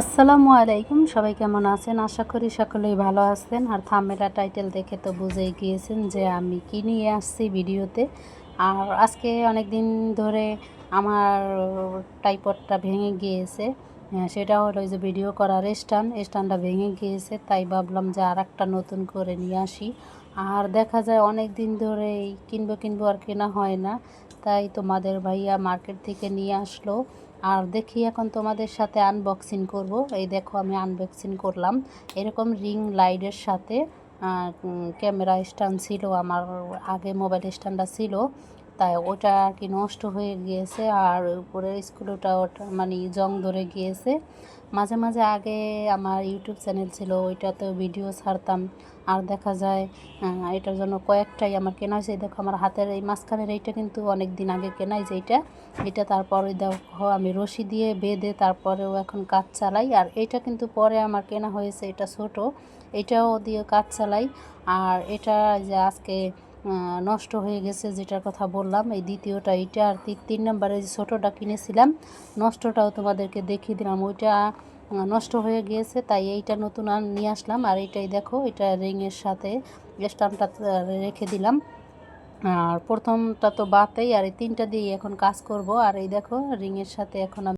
আসসালামু আলাইকুম, সবাই কেমন আছেন? আশা করি সকলেই ভালো আছেন। আর থামেলা টাইটেল দেখে তো বুঝেই গিয়েছেন যে আমি কি নিয়ে আসছি ভিডিওতে। আর আজকে অনেক দিন ধরে আমার টাইপডটা ভেঙে গিয়েছে। হ্যাঁ, সেটা হলো যে ভিডিও করার স্ট্যান্ড স্ট্যান্ডটা ভেঙে গিয়েছে তাই ভাবলাম যে আর একটা নতুন করে নিয়ে আসি। আর দেখা যায় অনেক দিন ধরেই কিনবো কিনবো আর কেনা হয় না তাই তোমাদের ভাইয়া মার্কেট থেকে নিয়ে আসলো। আর দেখি এখন তোমাদের সাথে আনবক্সিং করব। এই দেখো আমি আনবক্সিং করলাম। এরকম রিং লাইটের সাথে ক্যামেরা স্ট্যান্ড ছিল আমার আগে মোবাইল স্ট্যান্ডটা ছিল। তাই ওটা আর কি নষ্ট হয়ে গিয়েছে আর উপরের স্ক্রুটা ওটা মানে জং ধরে গিয়েছে। মাঝে মাঝে আগে আমার ইউটিউব চ্যানেল ছিল, ওইটাতেও ভিডিও ছাড়তাম। আর দেখা যায় এটার জন্য কয়েকটাই আমার কেনা হয়েছে। দেখো, আমার হাতের এই মাঝখানের এইটা কিন্তু অনেক দিন আগে কেনাই যে এইটা। এটা তারপরে দেখো, আমি রশি দিয়ে বেঁধে তারপরেও এখন কাজ চালাই। আর এটা কিন্তু পরে আমার কেনা হয়েছে, এটা ছোট। এটাও দিয়ে কাজ চালাই। আর এটা যে আজকে নষ্ট হয়ে গেছে যেটার কথা বললাম, এই দ্বিতীয়টা, এইটা আর তিন নম্বরে যে ছোটোটা কিনেছিলাম, নষ্টটাও তোমাদেরকে দেখিয়ে দিলাম। ওইটা নষ্ট হয়ে গিয়েছে, তাই এইটা নতুন আর নিয়ে আসলাম। আর এইটাই দেখো, এটা রিংয়ের সাথে স্টাম্পটা রেখে দিলাম। আর প্রথমটা তো বাতেই, আর এই তিনটা দিয়ে এখন কাজ করব। আর এই দেখো, রিংয়ের সাথে এখন